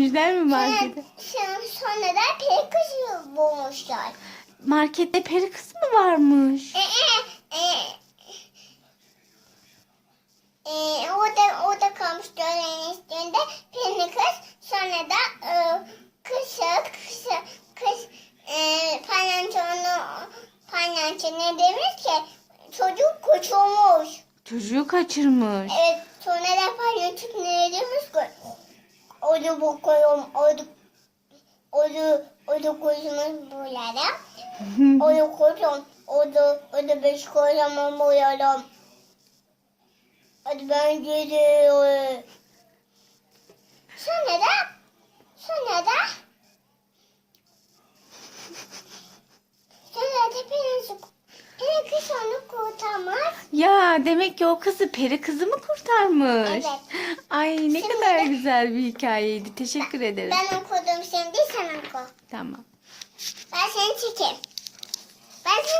getirmişler mi markete? Sonra, sonra da peri kızı bulmuşlar. Markette peri kız mı varmış? E, e, e, e, orada, orada kalmış dönemin üstünde peri kız. Sonra da e, kızı, kızı, kız e, palyaço ne demiş ki çocuk kaçırmış. Çocuğu kaçırmış. Evet sonra da ne demiş ki orada bakıyorum, orada orada, orada koşmuş buralara. Orada koşuyorum, orada, orada beş kocaman boyarım. Hadi ben gidiyorum. Sonra da, sonra da, sonra da beni, beni kız onu kurtarmaz. Ya demek ki o kızı peri kızı mı kurtarmış? Evet. Ay ne Şimdi kadar de- güzel bir hikayeydi. Teşekkür ederim. Ben okudum şimdi sen oku. Tamam. Ben seni çekeyim. Ben seni